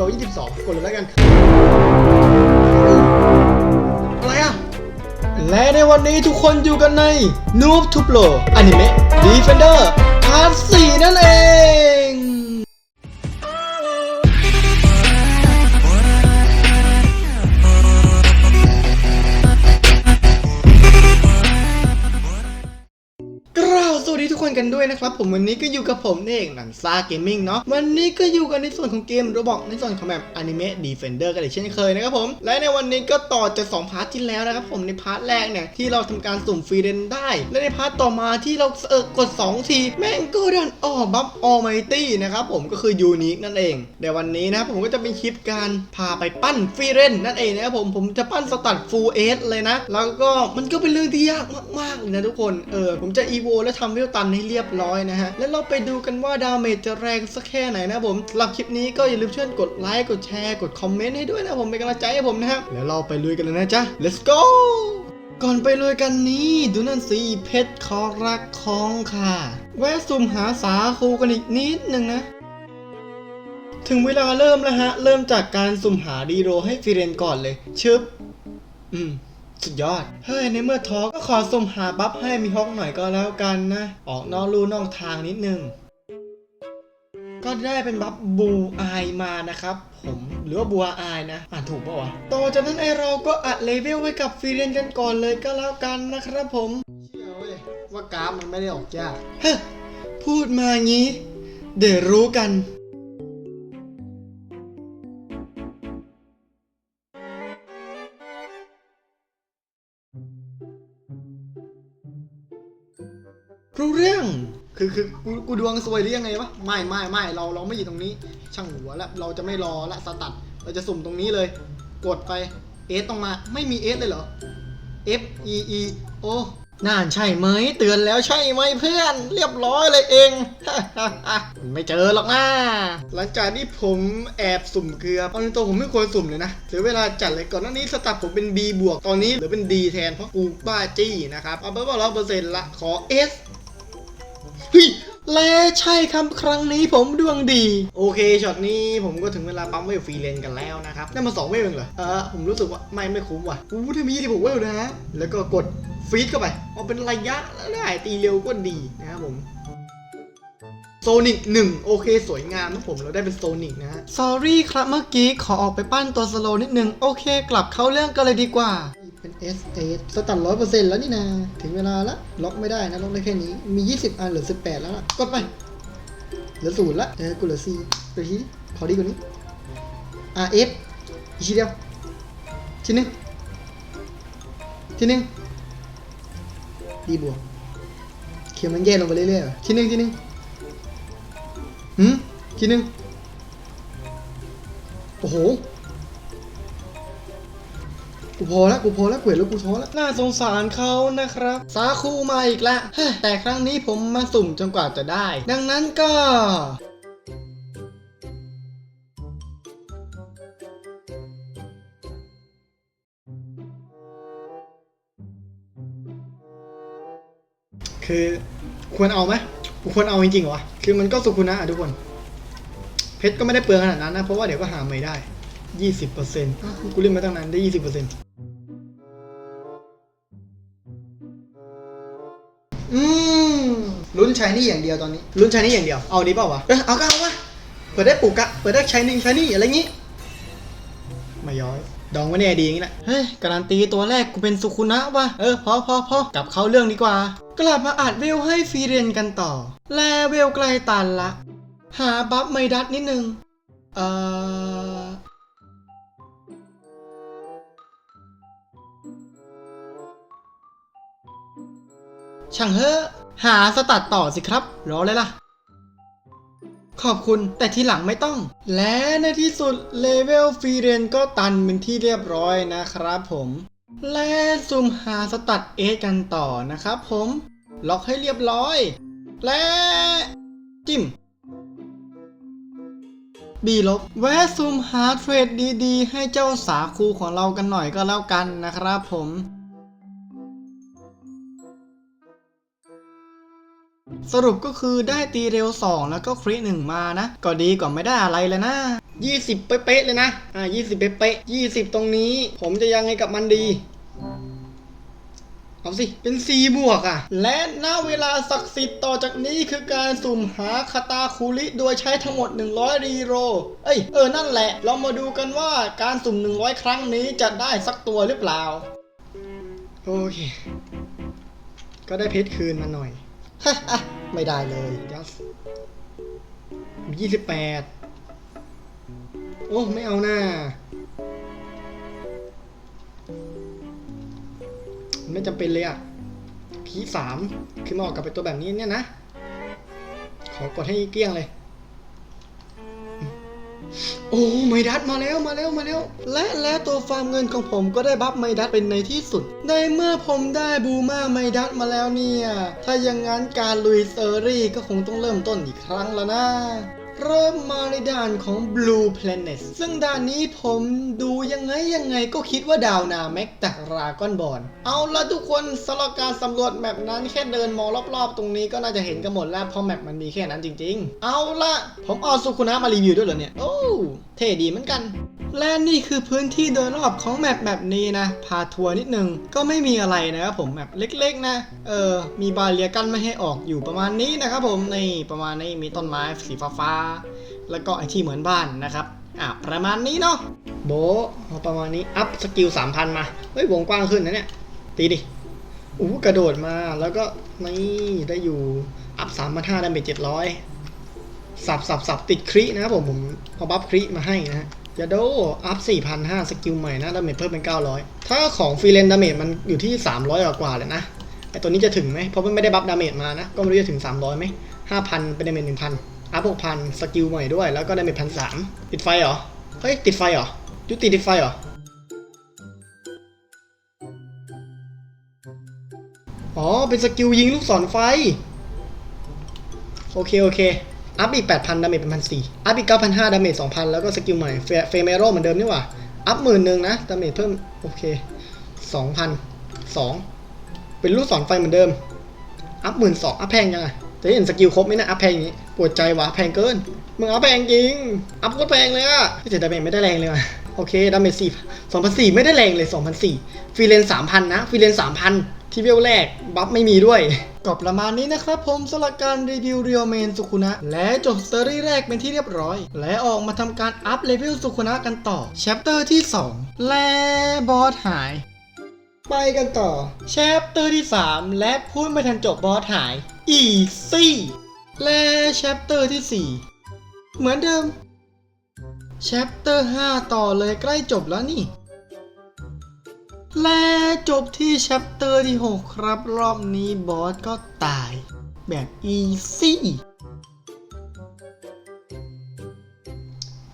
บอกว่า22 กดเลยแล้วกัน อะไรอะ และในวันนี้ทุกคนอยู่กันใน Noob to Pro Anime Defender Part 4นั่นเอง กันด้วยนะครับผมวันนี้ก็อยู่กับผมเองหนังซาเกมมิ่งเนาะวันนี้ก็อยู่กันในส่วนของเกมโรบอกในส่วนของแบบอนิเมะดีเฟนเดอร์กันอีกเช่นเคยนะครับผมและในวันนี้ก็ต่อจาก2พาร์ทที่แล้วนะครับผมในพาร์ทแรกเนี่ยที่เราทำการสุ่มฟรีเรนได้ และในพาร์ทต่อมาที่เราเออกด 2 ที แม่งก็ดันออกบัฟออไมตี้นะครับผมก็คือยูนิคนั่นเองเดี๋ยววันนี้นะครับผมก็จะเป็นคลิปการพาไปปั้นฟรีเรนนั่นเองนะครับผมผมจะปั้นสตัดฟูลเอสเลยนะแล้วก็มันก็เป็นเรื่องที่ยากมากๆเลยนะทุกคนเออผมจะอีโวและทำเวลตันให้เรียบร้อยนะฮะ แล้วเราไปดูกันว่าดาเมจจะแรงสักแค่ไหนนะผมสำหรับคลิปนี้ก็อย่าลืมช่วยกดไลค์ กดแชร์ กดคอมเมนต์ให้ด้วยนะผมเป็นกำลังใจให้ผมนะครับ แล้วเราไปลุยกันเลยนะจ๊ะ let's go ก่อนไปลุยกันนี้ ดูนั่นสิเพชรขอรักของค่ะ แวะสุ่มหาสาคูกันอีกนิดนึงนะถึงเวลาเริ่มแล้วฮะ เริ่มจากการสุ่มหาดีโรให้ฟิเรนก่อนเลย ชึบ อืม สุดยอด เฮ้ย ในเมื่อท้อก็ขอสุ่มหาบัฟให้มีฮอกหน่อยก็แล้วกันนะ ออกนอกลู่นอกทางนิดนึง ก็ได้เป็นบัฟบูอายมานะครับ ผมหรือว่าบัวอายนะ อ่านถูกปะวะ ต่อจากนั้นไอเราก็อัดเลเวลไว้กับฟรีเรนกันก่อนเลยก็แล้วกันนะครับผมเชื่อเว้ยว่ากราฟมันไม่ได้ออกยาก เฮ้ยพูดมางี้ เดี๋ยวรู้กัน รู้เรื่อง คือคือกูกูดวงซวยหรือยังไงวะ ไม่ไม่ไม่เราเราไม่อยู่ตรงนี้ ช่างหัวแล้วเราจะไม่รอละสตัด เราจะสุ่มตรงนี้เลย กดไปเอสต้องมา ไม่มีเอสเลยเหรอ F E E โอ้น่านใช่ไหมเตือนแล้วใช่ไหมเพื่อน เรียบร้อยเลยเอง ไม่เจอหรอกนะหลังจากที่ผมแอบสุ่มเกลือเอาในตัวผมไม่ควรสุ่มเลยนะเสียเวลาจัดเลยก่อนหน้านี้สตับผมเป็น B บวกตอนนี้เหลือเป็น D แทนเพราะกูบ้าจี้นะครับเอาไปว่าร้อยเปอร์เซ็นต์ละขอ S เฮ้ยและใช่ครับครั้งนี้ผมดวงดี โอเคช็อตนี้ผมก็ถึงเวลาปั๊มเวลฟรีเลนกันแล้วนะครับได้มาสองเวลเองเหรอเออผมรู้สึกว่าไม่ไม่คุ้มว่ะอู้ถ้ามีที่ผมเวลนะแล้วก็กดฟีดเข้าไปเอาเป็นระยะแล้วได้ตีเร็วก็ดีนะครับผมโซนิกหนึ่งโอเค สวยงามนะผมเราได้เป็นโซนิกนะฮะ sorry ครับเมื่อกี้ขอออกไปปั้นตัวสโลนิดนึง โอเค กลับเข้าเรื่องกันเลยดีกว่า เป็น S A สตัดร้อยเปอร์เซ็นต์แล้วนี่นะถึงเวลาละ ล็อกไม่ได้นะ ล็อกได้แค่นี้ มี 20 อันเหลือ 18 แล้วล่ะ กดไป เหลือศูนย์ละเออกูเหลือ4ไปทีขอดีกว่านี้ R F อีกทีเดียว ทีหนึงทีหนึงดีบวกเขียวมันแย่ลงไปเรื่อยๆทีหนึงทีหนึงหืมทีหนึ่งโอ้โห กูพอแล้วกูพอแล้วเกวียนแล้วกูท้อแล้วน่าสงสารเขานะครับสาคูมาอีกแล้วแต่ครั้งนี้ผมมาสุ่มจนกว่าจะได้ ดังนั้นก็คือควรเอาไหมกูควรเอาจริงๆเหรอวะคือมันก็สุกุนะทุกคน เพชรก็ไม่ได้เปลืองขนาดนั้นนะ เพราะว่าเดี๋ยวก็หาไม่ได้ยี่สิบเปอร์เซ็นต์กูเล่นมาตั้งนานได้ยี่สิบเปอร์เซ็นต์ อืมลุ้นใช้นี่อย่างเดียวตอนนี้ลุ้นใช้นี่อย่างเดียวเอาดีเปล่าวะเออเอาก็เอาวะเปิดได้ปลูกอะเปิดได้ใช้นี่ใช้นี่อะไรงี้ไม่ย้อย ดองไว้ในไอดีอย่างนี้แหละเฮ้ยการันตีตัวแรกกูเป็นสุคุนะวะเออพอพอพอกลับเข้าเรื่องดีกว่า กลับมาอัดเวลให้ฟรีเรนกันต่อ แลเวลใกล้ตันละ หาบัฟไมดัดนิดนึง เอ่อ ช่างเฮอะหาสตัดต่อสิครับ รอเลยล่ะ ขอบคุณแต่ทีหลังไม่ต้อง และในที่สุดเลเวลฟรีเรนก็ตันเป็นที่เรียบร้อยนะครับผม และซุ่มหาสตัดเอกันต่อนะครับผม ล็อกให้เรียบร้อย และ จิ้มบีลบแวะซูมหาเทรดดีๆ ให้เจ้าสาคูของเรากันหน่อยก็แล้วกันนะครับผม สรุปก็คือได้ตีเร็ว 2 แล้วก็คริหนึ่งมานะ ก็ดีกว่าไม่ได้อะไรเลยนะ20 เป๊ะๆเลยนะ อ่า20 เป๊ะๆ20 ตรงนี้ ผมจะยังไงกับมันดี เอาสิ เป็น 4 บวกอะ และณเวลาศักดิ์สิทธิ์ต่อจากนี้คือการสุ่มหาคาตาคูริโดยใช้ทั้งหมด 100 รีโร เอ้ย เออ นั่นแหละ เรามาดูกันว่าการสุ่ม 100 ครั้งนี้จะได้สักตัวหรือเปล่า โอเค ก็ได้เพชรคืนมาหน่อย ไม่ได้เลยยัสยี่สิบแปดโอ้ ไม่เอาหน้า ไม่จำเป็นเลยอะพีสามคือมาออกกับเป็นตัวแบบนี้เนี่ยนะ ขอกดให้เกลี้ยงเลย โอ้ไมดัสมาแล้วมาแล้วมาแล้ว และและตัวฟาร์มเงินของผมก็ได้บัฟไมดัสเป็นในที่สุด ในเมื่อผมได้บูมาไมดัสมาแล้วเนี่ย ถ้าอย่างนั้นการลุยเซอรี่ก็คงต้องเริ่มต้นอีกครั้งแล้วนะ เริ่มมาในด่านของ Blue Planet ซึ่งด่านนี้ผมดูยังไงยังไงก็คิดว่าดาวนาแม็กจากราก้อนบอลเอาละทุกคนสำหรับการสำรวจแมปนั้นแค่เดินมองรอบๆ ตรงนี้ก็น่าจะเห็นกันหมดแล้วเพราะแมปมันมีแค่นั้นจริง ๆ เอาละผมเอาสุคุนะมารีวิวด้วยเหรอเนี่ยโอ้ เท่ดีเหมือนกัน และนี่คือพื้นที่โดยรอบของแมปแบบนี้นะ พาทัวร์นิดนึง ก็ไม่มีอะไรนะครับผมแมปเล็กๆนะ เออ มีบาเรียกั้นไม่ให้ออกอยู่ประมาณนี้นะครับผม นี่ประมาณนี้มีต้นไม้สีฟ้าๆ แล้วก็ไอที่เหมือนบ้านนะครับอะประมาณนี้เนาะโบประมาณนี้ อัพสกิล3,000มา เฮ้ยวงกว้างขึ้นนะเนี่ย ตีดิอู้กระโดดมาแล้วก็นี่ได้อยู่ อัพ3,500ดาเมจ700 สับสับสับติดครินะครับผมผมเอาบัฟคริมาให้นะฮะยาโดอัพ4,500สกิลใหม่นะดาเมจเพิ่มเป็น 900 ถ้าของฟรีเลนดาเมจมันอยู่ที่ 300กว่ากว่าเลยนะไอตัวนี้จะถึงไหมเพราะมันไม่ได้บัฟดาเมจมานะ ก็ไม่รู้จะถึง 300ไหม5,000 เป็นดาเมจ1,000 อัพ 6,000 สกิลใหม่ด้วย แล้วก็ดาเมจ1,300ติดไฟเหรอ เฮ้ย ติดไฟเหรอ ยุติติดไฟเหรอ อ๋อ เป็นสกิลยิงลูกศรไฟ โอเค โอเค อัพอีก 8,000 ดาเมจเป็นพันสี่อัพอีก 9,500 ดาเมจ 2,000 แล้วก็สกิลใหม่ เฟเมโรเหมือนเดิมนี่หว่า อัพหมื่นหนึ่งนะ ดาเมจเพิ่ม โอเค 2,000 2 เป็นลูกศรไฟเหมือนเดิม อัพหมื่นสองอัพแพงยังไงจะเห็นสกิลครบไหมนะ อัพแพงอย่างนี้ ปวดใจวะแพงเกิน มึงอัพแพงจริง อัพโคตรแพงเลยอะแต่ดาเมจไม่ได้แรงเลยว่ะโอเค ดาเมจสี่สองพันสี่ไม่ได้แรงเลยสองพันสี่ฟรีเลนสามพันนะ ฟรีเลนสามพัน ที่เวลแรกบัฟไม่มีด้วย ก็ประมาณนี้นะครับผมสำหรับการรีวิวเรียวเมนสุคุนะ และจบสตอรี่แรกเป็นที่เรียบร้อย และออกมาทำการอัพเลเวลสุคุนะกันต่อแชปเตอร์ที่ 2 และบอสหาย ไปกันต่อแชปเตอร์ที่ 3 และพูดไม่ทันจบบอสหาย อีซี่และแชปเตอร์ที่ 4 เหมือนเดิมแชปเตอร์ 5 ต่อเลยใกล้จบแล้วนี่ และจบที่แชปเตอร์ที่ 6 ครับ รอบนี้บอสก็ตายแบบอีซี่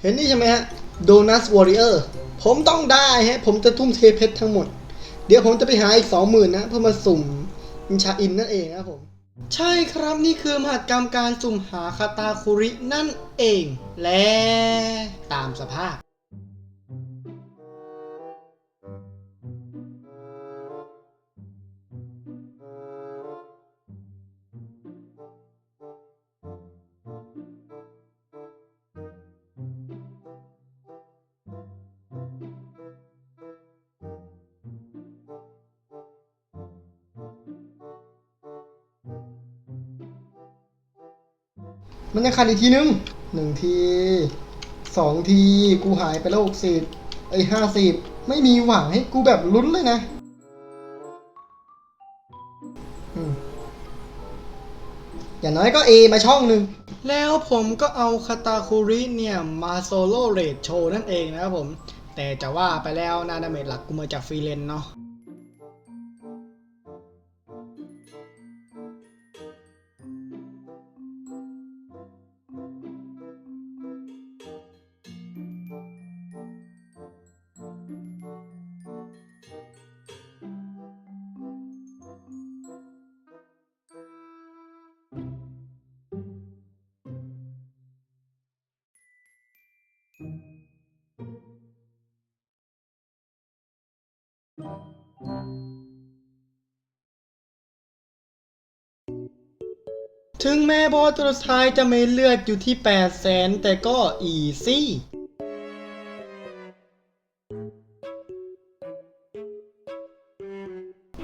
เห็นนี่ใช่ไหมฮะโดนัสวอริเออร์ผมต้องได้ฮะ ผมจะทุ่มเทเพชรทั้งหมด เดี๋ยวผมจะไปหาอีกสองหมื่นนะ เพื่อมาสุ่มอินชาอินนั่นเองนะผม ใช่ครับนี่คือมหากรรมการสุ่มหาคาตาคุรินั่นเอง และตามสภาพ มันยังขาดอีกทีนึงหนึ่งทีสองที กูหายไปแล้วหกสิบไอ้ห้าสิบไม่มีหวังให้กูแบบลุ้นเลยนะอย่างน้อยก็ A มาช่องหนึ่ง แล้วผมก็เอาคาตาคุริเนี่ย มาโซโล่เรดโชว์นั่นเองนะครับผม แต่จะว่าไปแล้วนาดาเมจหลักกูมาจากฟรีเลนเนาะ ถึงแม้บอสตัวท้ายจะไม่เลือดอยู่ที่ 8 0 0แสนแต่ก็อีซี่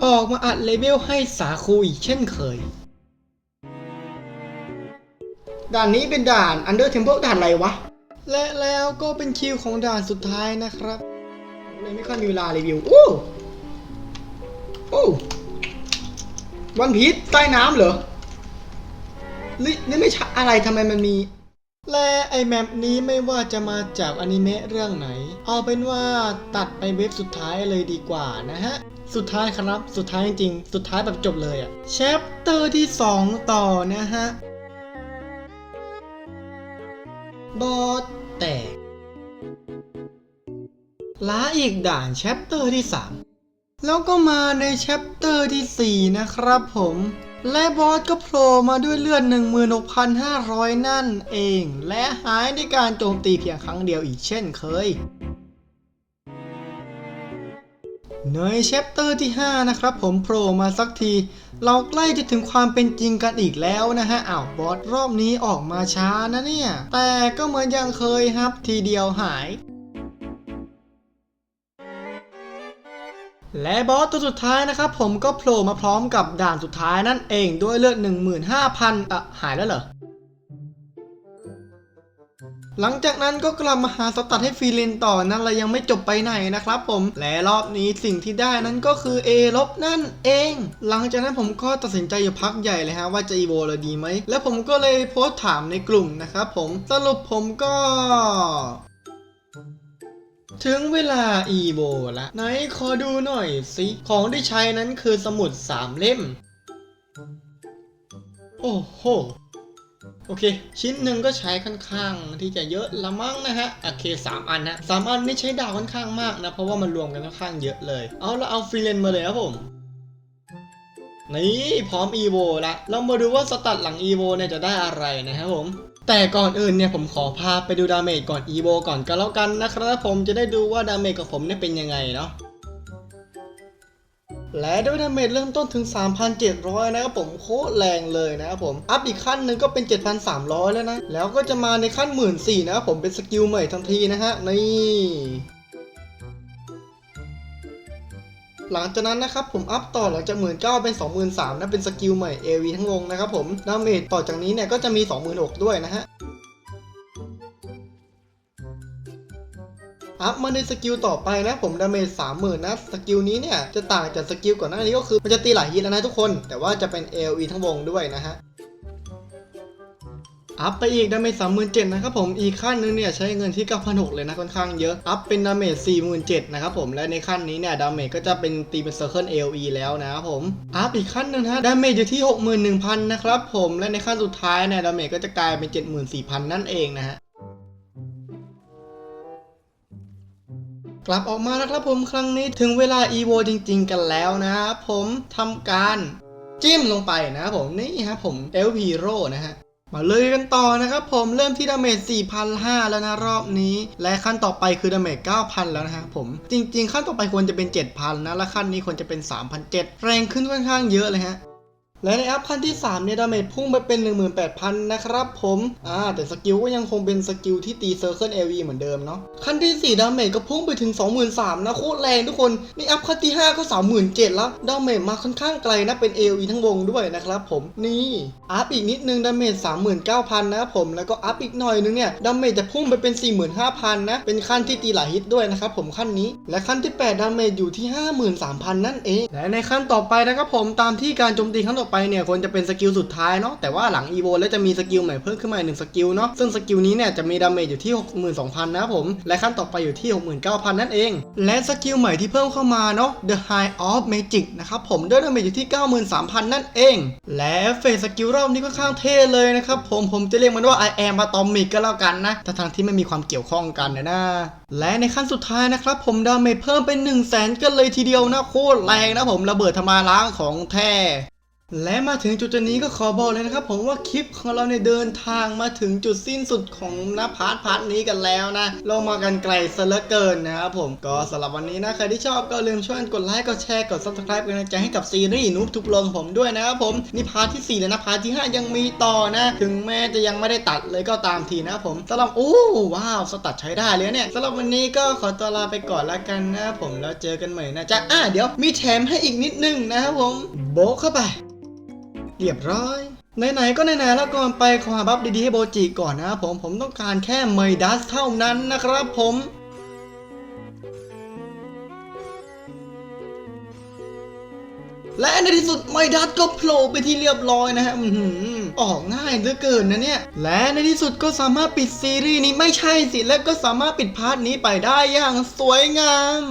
ออกมาอัดเลเวลให้สาคูอีเช่นเคย ด่านนี้เป็นด่านอันเดอร์เทมเพลด่านอะไรวะ และแล้วก็เป็นคิวของด่านสุดท้ายนะครับ ไม่ค่อยมีเวลารีวิว อู้ วันพีชใต้น้ำเหรอ นี่นี่ไม่ใช่อะไรทำไมมันมี และไอแมปนี้ไม่ว่าจะมาจากอนิเมะเรื่องไหน เอาเป็นว่าตัดไปเว็บสุดท้ายเลยดีกว่านะฮะ สุดท้ายครับ สุดท้ายจริงๆ สุดท้ายแบบจบเลยอะแชปเตอร์ที่ 2 ต่อนะฮะ บอสแตกล้าอีกด่านแชปเตอร์ที่ 3 แล้วก็มาในแชปเตอร์ที่ 4 นะครับผม และบอสก็โผล่มาด้วยเลือด 16,500 นั่นเอง และหายในการโจมตีเพียงครั้งเดียวอีกเช่นเคยในแชปเตอร์ที่ 5 นะครับผมโผล่มาสักที เราใกล้จะถึงความเป็นจริงกันอีกแล้วนะฮะอ้าวบอสรอบนี้ออกมาช้านะเนี่ย แต่ก็เหมือนยังเคยครับทีเดียวหาย และบอสตัวสุดท้ายนะครับผมก็โผล่มาพร้อมกับด่านสุดท้ายนั่นเองด้วยเลือด 15,000 อะ หายแล้วเหรอ หลังจากนั้นก็กลับมาหาสตัดให้ฟรีเลนต่อนั้นเรายังไม่จบไปไหนนะครับผม และรอบนี้สิ่งที่ได้นั้นก็คือ A ลบนั่นเอง หลังจากนั้นผมก็ตัดสินใจอยู่พักใหญ่เลยฮะว่าจะอีโวเลยดีไหม แล้วผมก็เลยโพสต์ถามในกลุ่มนะครับผม สรุปผมก็ ถึงเวลาอีโวละไหนขอดูหน่อยสิ ของที่ใช้นั้นคือสมุด3เล่ม โอ้โห โอเค ชิ้นหนึ่งก็ใช้ค่อนข้างที่จะเยอะละมั้งนะฮะ โอเคสามอันนะสามอันนี่ใช้ดาวค่อนข้างมากนะ เพราะว่ามันรวมกันค่อนข้างเยอะเลย เอาละเอาฟรีเลนมาเลยครับผมนี่พร้อมอีโวละ เรามาดูว่าสตัดหลังอีโวเนี่ยจะได้อะไรนะครับผม แต่ก่อนอื่นเนี่ยผมขอพาไปดูดาเมจก่อนอีโวก่อนก็แล้วกันนะครับผมจะได้ดูว่าดาเมจของผมเนี่ยเป็นยังไงเนาะและด้วยดาเมจเริ่มต้นถึง 3,700 นะครับผมโคตรแรงเลยนะครับผม อัพอีกขั้นหนึ่งก็เป็น 7,300 แล้วนะ แล้วก็จะมาในขั้น 1 4ื่นนะครับผมเป็นสกิลใหม่ทันทีนะฮะ นี่ หลังจากนั้นนะครับผมอัพต่อหลังจากหมื่นเก้าเป็นสองหมื่นสามนะเป็นสกิลใหม่ AV ทั้งวงนะครับผมดาเมจต่อจากนี้เนี่ยก็จะมีสองหมื่นหกด้วยนะฮะอัพมาในสกิลต่อไปนะผมดาเมจสามหมื่นนะสกิลนี้เนี่ยจะต่างจากสกิลก่อนหน้านี้ก็คือมันจะตีหลายฮิตแล้วนะทุกคน แต่ว่าจะเป็น AOE ทั้งวงด้วยนะฮะ อัพไปอีกดาเมจสามหมื่นเจ็ดนะครับผมอีกขั้นหนึงเนี่ยใช้เงินที่เก้าพันหกเลยนะค่อนข้างเยอะอัพเป็นดาเมจสี่หมื่นเจ็ดนะครับผมและในขั้นนี้เนี่ยดาเมจก็จะเป็นตีเป็นเซอร์เคิล AOE แล้วนะครับผมอัพอีกขั้นหนึ่งฮะดาเมจอยู่ที่หกหมื่นหนึ่งพันนะครับผมและในขั้นสุดท้ายเนี่ยดาเมจก็จะกลายเป็นเจ็ดหมื่นสี่พันนั่นเองนะฮะกลับออกมาแล้วครับผมครั้งนี้ถึงเวลา EVO จริง ๆ กันแล้วนะครับผมทำการจิ้มลงไปนะครับผมนี่ครับผม El Hero นะฮะ มาเลยกันต่อนะครับผมเริ่มที่ดาเมจ 4,500 แล้วนะรอบนี้ และขั้นต่อไปคือดาเมจ 9,000 แล้วนะฮะผม จริง ๆ ขั้นต่อไปควรจะเป็น 7,000 นะ และขั้นนี้ควรจะเป็น 3,700 แรงขึ้นค่อนข้างเยอะเลยฮะ และในอัพขั้นที่3เนี่ยดาเมจพุ่งไปเป็น 18,000 นะครับผมอ่าแต่สกิลก็ยังคงเป็นสกิลที่ตีเซอร์เคิลเอวีเหมือนเดิมเนาะขั้นที่ 4 ดาเมจก็พุ่งไปถึง 23,000นะโคตรแรงทุกคนในอัพขั้นที่ 5 ก็ 37,000 แล้ว ดาเมจมาค่อนข้างไกลนะเป็น AOE ทั้งวงด้วยนะครับผมนี่อัพอีกนิดนึงดาเมจ39,000 นะครับผมแล้วก็อัพอีกหน่อยนึงเนี่ยดาเมจจะพุ่งไปเป็น 45,000 นะเป็นขั้นที่ตีหลายฮิตด้วยนะครับผมขั้นนี้ และขั้นที่ 8 ดาเมจอยู่ที่ 53,000 นั่นเองและในขั้นต่อไปนะครับผมตามที่การโจมตีครั้งต่อไปเนี่ยควรจะเป็นสกิลสุดท้ายเนาะแต่ว่าหลังอีโวแล้วจะมีสกิลใหม่เพิ่มขึ้นมาหนึ่งสกิลเนาะซึ่งสกิลนี้เนี่ยจะมีดาเมจอยู่ที่ 62,000 นะครับผม และขั้นต่อไปอยู่ที่ 69,000 นั่นเอง และสกิลใหม่ที่เพิ่มเข้ามาเนาะ The High of Magic นะครับผมด้วยดาเมจอยู่ที่ 93,000 นั่นเอง และเฟสสกิลรอบนี้ค่อนข้างเท่เลยนะครับผมผมจะเรียกมันว่า I am Atomic ก็แล้วกันนะแต่ทางที่ไม่มีความเกี่ยวข้องกันนะนะและในขั้นสุดท้ายนะครับผมดาเมจเพิ่มเป็น 1 0 0 0 0แสนกันเลยทีเดียวนะโคตรแรงนะผมระเบิดทำลายล้างของแท้ และมาถึงจุดนี้ก็ขอบอกเลยนะครับ ผมว่าคลิปของเราเนี่ยเดินทางมาถึงจุดสิ้นสุดของน้าพาร์ทพาร์ทนี้กันแล้วนะ เรามากันไกลซะเหลือเกินนะครับผมก็สำหรับวันนี้นะใครที่ชอบก็ลืมช่วยกดไลค์กดแชร์กด subscribe เป็นกำลังใจให้กับซีรีส์นูบทุกลงผมด้วยนะครับผมนี่พาร์ทที่4แล้วนะพาร์ทที่ 5 ยังมีต่อนะ ถึงแม้จะยังไม่ได้ตัดเลยก็ตามทีนะครับผมสำหรับโอ้ว้าวสตัดใช้ได้เลยเนี่ยสำหรับวันนี้ก็ขอตัวลาไปก่อนละกันนะผมแล้วเจอกันใหม่นะจ๊ะอะเดี๋ยวมีแถมให้อีกนิดนึงนะครับผมโบะเข้าไป เรียบร้อย ไหนๆก็ไหนๆแล้วก่อนไปขอบัฟดีๆให้โบจิก่อนนะครับผมผมต้องการแค่ไมดัสเท่านั้นนะครับผมและในที่สุดไมดัสก็โผล่ไปที่เรียบร้อยนะฮะอื้ออออกง่ายเหลือเกินนะเนี่ย และในที่สุดก็สามารถปิดซีรีส์นี้ไม่ใช่สิ และก็สามารถปิดพาร์ทนี้ไปได้อย่างสวยงาม